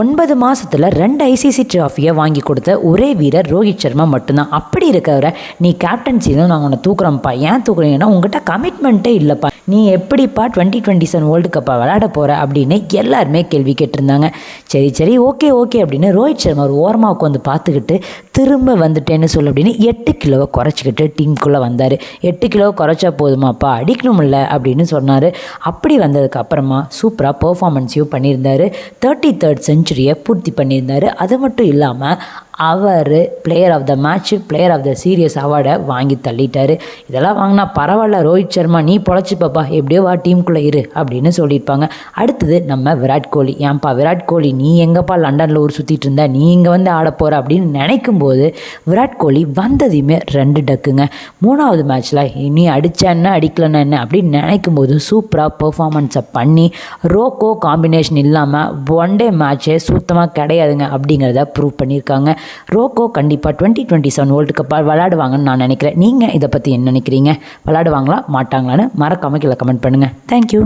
ஒன்பது மாதத்தில் ரெண்டு ஐசிசி ட்ராஃபியை வாங்கி கொடுத்த ஒரே வீரர் ரோஹித் சர்மா மட்டும்தான். அப்படி இருக்கவரை நீ கேப்டன்சிலும் நான் உன்னை தூக்குறேன்ப்பா. ஏன் தூக்குறீங்கன்னா உங்ககிட்ட கமிட்மெண்ட்டே இல்லைப்பா. நீ எப்படிப்பா டுவெண்ட்டி டுவெண்ட்டி செவன் வேர்ல்டு கப்பை விளையாட போகிற அப்படின்னு எல்லாருமே கேள்வி கேட்டிருந்தாங்க. சரி சரி ஓகே ஓகே அப்படின்னு ரோஹித் சர்மா ஒரு ஓரமாக உட்காந்து பார்த்துக்கிட்டு திரும்ப வந்துட்டேன்னு சொல்லு அப்படின்னு எட்டு கிலோவை குறைச்சிக்கிட்டு டீமுக்குள்ளே வந்தார். எட்டு கிலோ குறைச்சா போதுமாப்பா அடிக்கணும்ல அப்படின்னு சொன்னார். அப்படி வந்ததுக்கு அப்புறமா சூப்பராக பெர்ஃபார்மன்ஸையும் பண்ணியிருந்தார். தேர்ட்டி தேர்ட் செஞ்சுரியை பூர்த்தி பண்ணியிருந்தார். அது மட்டும் இல்லாமல் அவர் player of the match player of the series அவார்டை வாங்கி தள்ளிட்டார். இதெல்லாம் வாங்கினா பரவாயில்ல ரோஹித் சர்மா நீ பொழைச்சிப்பப்பா எப்படியோ வா டீமுக்குள்ளே இரு அப்படின்னு சொல்லியிருப்பாங்க. அடுத்தது நம்ம விராட் கோலி. ஏன்பா விராட் கோலி நீ எங்கப்பா லண்டனில் ஊர் சுற்றிட்டு இருந்த? நீ இங்கே வந்து ஆட போகிற அப்படின்னு நினைக்கும் போது விராட் கோலி வந்ததையுமே ரெண்டு டக்குங்க. மூணாவது மேட்ச்சில் நீ அடித்தா என்ன அடிக்கலன்னா என்ன? அப்படின்னு நினைக்கும் போது சூப்பராக பெர்ஃபார்மன்ஸை பண்ணி ரோக்கோ காம்பினேஷன் இல்லாமல் ஒன் டே மேட்ச்சே சுத்தமாக கிடையாதுங்க அப்படிங்கிறத ப்ரூவ் பண்ணியிருக்காங்க. ரோக்கோ கண்டிப்பாக டுவெண்ட்டி டுவெண்ட்டி செவன் வேர்ல்டு கப்பாக விளாடுவாங்கன்னு நான் நினைக்கிறேன். நீங்கள் இதை பற்றி என்ன நினைக்கிறீங்க? விளாடுவாங்களா மாட்டாங்களான்னு மறக்காமல் கீழே கமெண்ட் பண்ணுங்கள் தேங்க்யூ